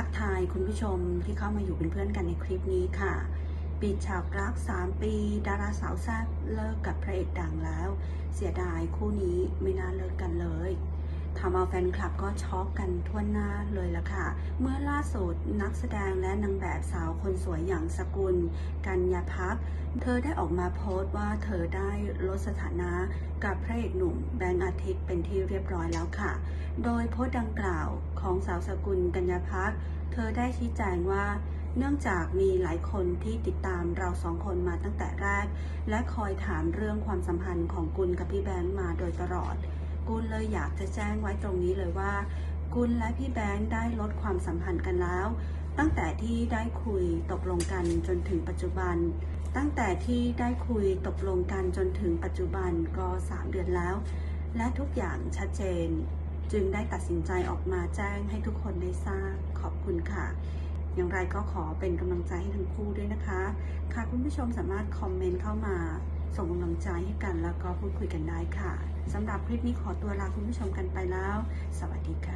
ทักทายคุณผู้ชมที่เข้ามาอยู่เป็นเพื่อนกันในคลิปนี้ค่ะ ปิดฉากรัก 3 ปี ดาราสาวแซ่บเลิกกับพระเอกดังแล้ว เสียดายคู่นี้ไม่น่าเลิกกันเลยทำเอาแฟนคลับก็ช็อกกันทั่วหน้าเลยละค่ะ เมื่อล่าสุดนักแสดงและนางแบบสาวคนสวยอย่างสกุล กัญญาพัก เธอได้ออกมาโพสต์ว่าเธอได้ลดสถานะกับพระเอกหนุ่มแบงค์อาทิตย์เป็นที่เรียบร้อยแล้วค่ะ โดยโพสต์ดังกล่าวของสาวสกุลกัญญาพักเธอได้ชี้แจงว่า เนื่องจากมีหลายคนที่ติดตามเราสองคนมาตั้งแต่แรก และคอยถามเรื่องความสัมพันธ์ของกุลกับพี่แบงค์มาโดยตลอด กุลเลยอยากจะแจ้งไว้ตรงนี้เลยว่า กุลและพี่แบงค์ได้ลดความสัมพันธ์กันแล้ว ตั้งแต่ที่ได้คุยตกลงกันจนถึงปัจจุบัน ตั้งแต่ที่ได้คุยตกลงกันจนถึงปัจจุบันก็ 3 เดือนแล้ว และทุกอย่างชัดเจน จึงได้ตัดสินใจออกมาแจ้งให้ทุกคนได้ทราบขอบคุณค่ะ อย่างไรก็ขอเป็นกำลังใจให้ทั้งคู่ด้วยนะคะ ค่ะคุณผู้ชมสามารถคอมเมนต์เข้ามาส่งกำลังใจให้กันแล้วก็พูดคุยกันได้ค่ะสำหรับคลิปนี้ขอตัวลาคุณผู้ชมกันไปแล้ว สวัสดีค่ะ